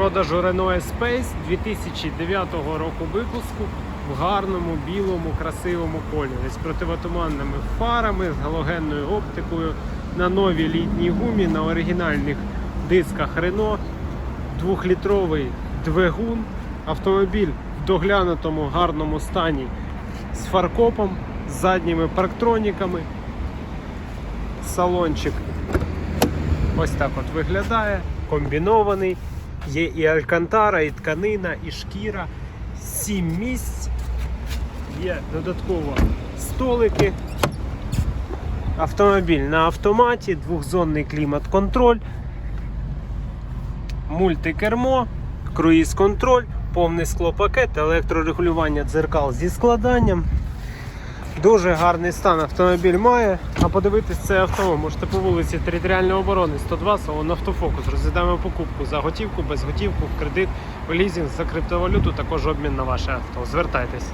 продажу Renault Space 2009 року випуску в гарному, білому, красивому кольорі з противотуманними фарами, з галогенною оптикою, на новій літній гумі, на оригінальних дисках Renault, двохлітровий двигун, автомобіль в доглянутому гарному стані з фаркопом, з задніми парктроніками. Салончик ось так от виглядає, комбінований. Є і алькантара, і тканина, і шкіра. Сім місць. Є додатково столики. Автомобіль на автоматі, двохзонний клімат-контроль, мультикермо, круїз-контроль, повний склопакет, електрорегулювання дзеркал зі складанням. Дуже гарний стан автомобіль має. А подивитись це авто можете по вулиці Територіальної оборони 102, салон автофокус. Розглядаємо покупку за готівку, без готівку, в кредит, в лізинг, за криптовалюту, також обмін на ваше авто. Звертайтесь.